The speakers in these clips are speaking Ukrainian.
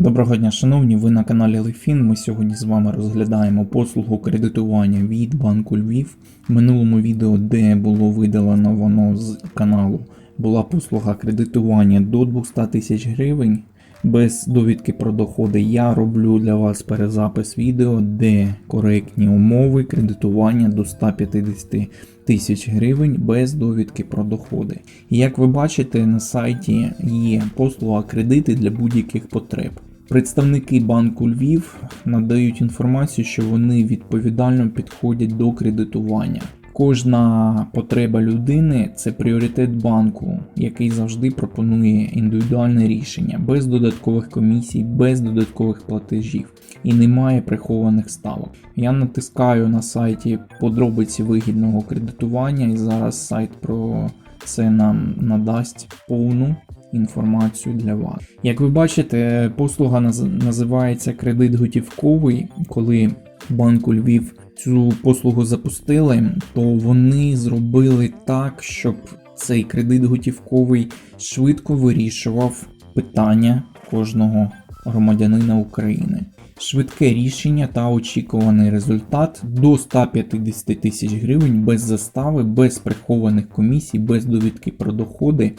Доброго дня, шановні, ви на каналі Лефін. Ми сьогодні з вами розглядаємо послугу кредитування від банку Львів. В минулому відео, де було видалено воно з каналу, була послуга кредитування до 200 тисяч гривень. Без довідки про доходи я роблю для вас перезапис відео, де коректні умови кредитування до 150 тисяч гривень без довідки про доходи. Як ви бачите, на сайті є послуга кредити для будь-яких потреб. Представники банку Львів надають інформацію, що вони відповідально підходять до кредитування. Кожна потреба людини це пріоритет банку, який завжди пропонує індивідуальне рішення без додаткових комісій, без додаткових платежів і немає прихованих ставок. Я натискаю на сайті подробиці вигідного кредитування, і зараз сайт про це нам надасть повну інформацію для вас. Як ви бачите, послуга наз- називається кредит готівковий. Коли банку Львів цю послугу запустили, то вони зробили так, щоб цей кредит готівковий швидко вирішував питання кожного громадянина України. Швидке рішення та очікуваний результат до 150 тисяч гривень без застави, без прихованих комісій, без довідки про доходи,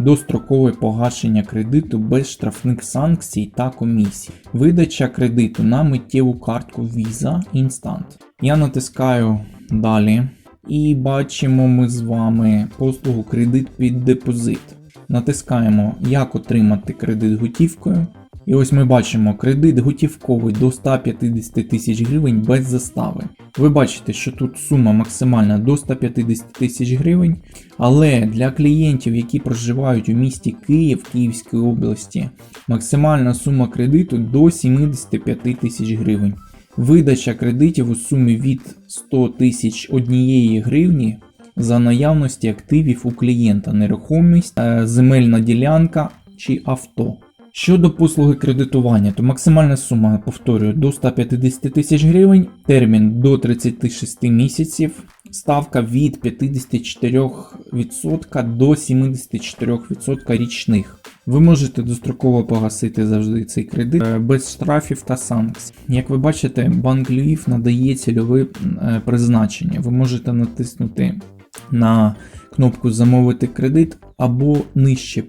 дострокове погашення кредиту без штрафних санкцій та комісій, видача кредиту на миттєву картку Visa Instant. Я натискаю далі і бачимо ми з вами послугу кредит під депозит. Натискаємо Як отримати кредит готівкою. І ось ми бачимо кредит готівковий до 150 тисяч гривень без застави. Ви бачите, що тут сума максимальна до 150 тисяч гривень, але для клієнтів, які проживають у місті Київ, Київської області, максимальна сума кредиту до 75 тисяч гривень. Видача кредитів у сумі від 100 тисяч однієї гривні за наявності активів у клієнта, нерухомість, е, земельна ділянка чи авто. Щодо послуги кредитування, то максимальна сума, повторюю, до 150 тисяч гривень, термін до 36 місяців, ставка від 54% до 74% річних. Ви можете достроково погасити завжди цей кредит е, без штрафів та санкцій. Як ви бачите, банк Львів надає цільове е, призначення. Ви можете натиснути на кнопку Замовити кредит або нижче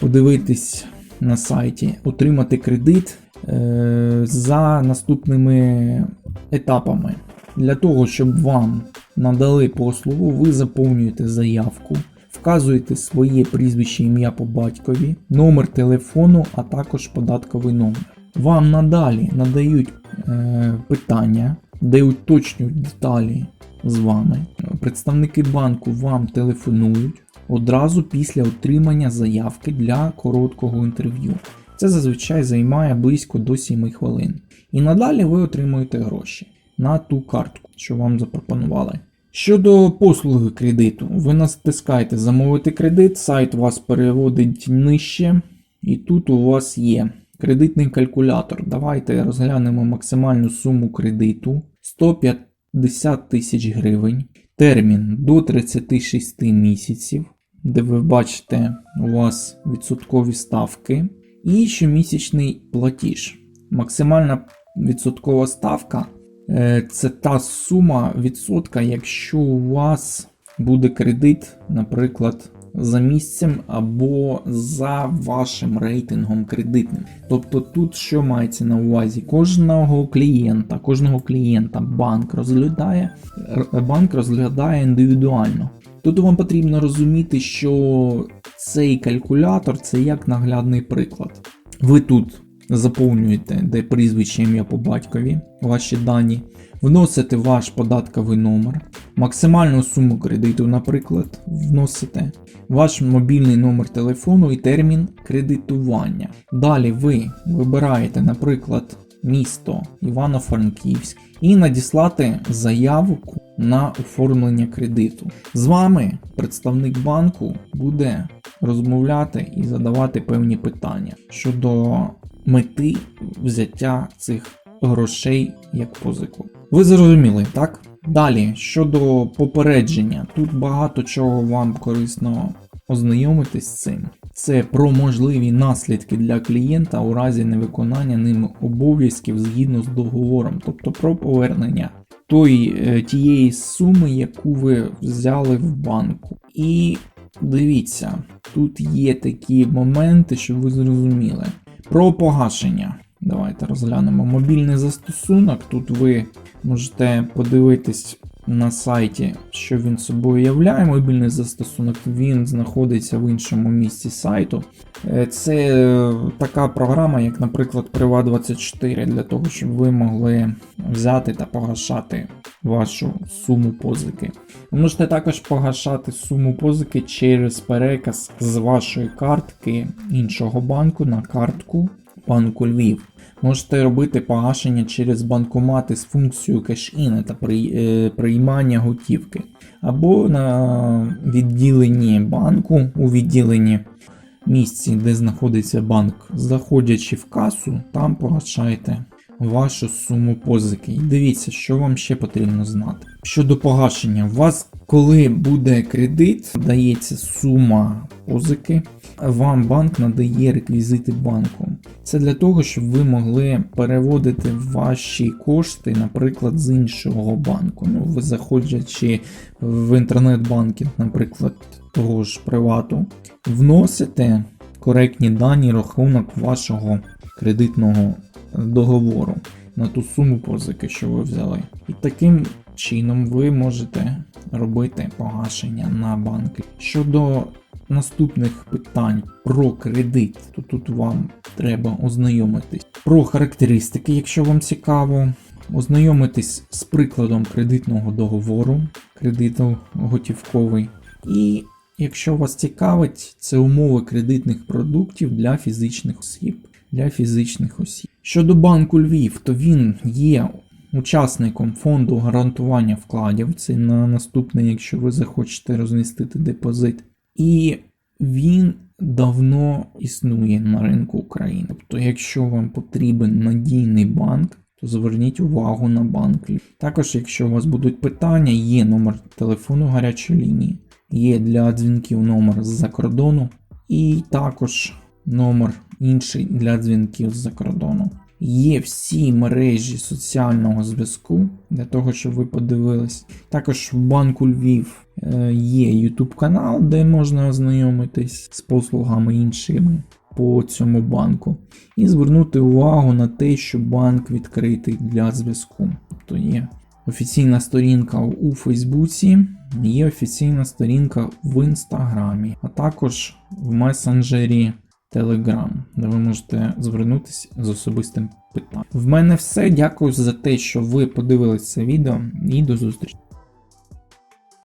подивитись на сайті, отримати кредит е, за наступними етапами. Для того, щоб вам надали послугу, ви заповнюєте заявку, вказуєте своє прізвище ім'я по батькові, номер телефону, а також податковий номер. Вам надалі надають е, питання, де уточнюють деталі з вами. Представники банку вам телефонують одразу після отримання заявки для короткого інтерв'ю. Це зазвичай займає близько до 7 хвилин. І надалі ви отримуєте гроші на ту картку, що вам запропонували. Щодо послуги кредиту, ви натискаєте замовити кредит, сайт вас переводить нижче, і тут у вас є кредитний калькулятор. Давайте розглянемо максимальну суму кредиту 150 тисяч гривень, термін до 36 місяців, де ви бачите у вас відсоткові ставки і щомісячний платіж. Максимальна відсоткова ставка е, це та сума відсотка, якщо у вас буде кредит, наприклад, за місцем або за вашим рейтингом кредитним. Тобто тут що мається на увазі? Кожного клієнта, кожного клієнта банк розглядає, банк розглядає індивідуально. Тут вам потрібно розуміти, що цей калькулятор це як наглядний приклад. Ви тут заповнюєте, де прізвище ім'я по батькові, ваші дані, вносите ваш податковий номер, максимальну суму кредиту, наприклад, вносите, ваш мобільний номер телефону і термін кредитування. Далі ви вибираєте, наприклад, місто Івано-Франківськ і надіслати заявку на оформлення кредиту. З вами представник банку буде розмовляти і задавати певні питання щодо мети взяття цих грошей як позику. Ви зрозуміли, так? Далі, щодо попередження, тут багато чого вам корисно ознайомитись з цим. Це про можливі наслідки для клієнта у разі невиконання ним обов'язків згідно з договором, тобто про повернення той, е, тієї суми, яку ви взяли в банку. І дивіться, тут є такі моменти, щоб ви зрозуміли. Про погашення. Давайте розглянемо мобільний застосунок. Тут ви можете подивитись на сайті, що він собою являє. Мобільний застосунок він знаходиться в іншому місці сайту. Е, Це е, така програма, як, наприклад, Priva24, для того, щоб ви могли взяти та погашати вашу суму позики. Ви можете також погашати суму позики через переказ з вашої картки іншого банку на картку банку Львів. Можете робити погашення через банкомати з функцією кеш-іна та е, приймання готівки. Або на відділенні банку у відділенні місці, де знаходиться банк, заходячи в касу, там погашайте вашу суму позики. І дивіться, що вам ще потрібно знати. Щодо погашення, у вас, коли буде кредит, дається сума позики, вам банк надає реквізити банку. Це для того, щоб ви могли переводити ваші кошти, наприклад, з іншого банку. Ну, ви заходячи в інтернет-банкінг, наприклад, того ж привату, вносите коректні дані рахунок вашого кредитного договору на ту суму позики, що ви взяли. І таким чином ви можете робити погашення на банки. Щодо наступних питань про кредит, то тут вам треба ознайомитись про характеристики, якщо вам цікаво. Ознайомитись з прикладом кредитного договору, кредиту готівковий. І якщо вас цікавить, це умови кредитних продуктів для фізичних осіб. Для фізичних осіб. Щодо банку Львів, то він є учасником фонду гарантування вкладів. Це на наступне, якщо ви захочете розмістити депозит. І він давно існує на ринку України. Тобто, якщо вам потрібен надійний банк, то зверніть увагу на банк. Львів. Також, якщо у вас будуть питання, є номер телефону гарячої лінії, є для дзвінків номер з-за кордону, і також номер інший для дзвінків з-за кордону. Є всі мережі соціального зв'язку для того, щоб ви подивились. Також в банку Львів е, є YouTube канал, де можна ознайомитись з послугами іншими по цьому банку. І звернути увагу на те, що банк відкритий для зв'язку. Тобто є офіційна сторінка у Фейсбуці, є офіційна сторінка в Інстаграмі, а також в месенджері Telegram, де ви можете звернутися з особистим питанням. В мене все. Дякую за те, що ви подивилися це відео і до зустрічі.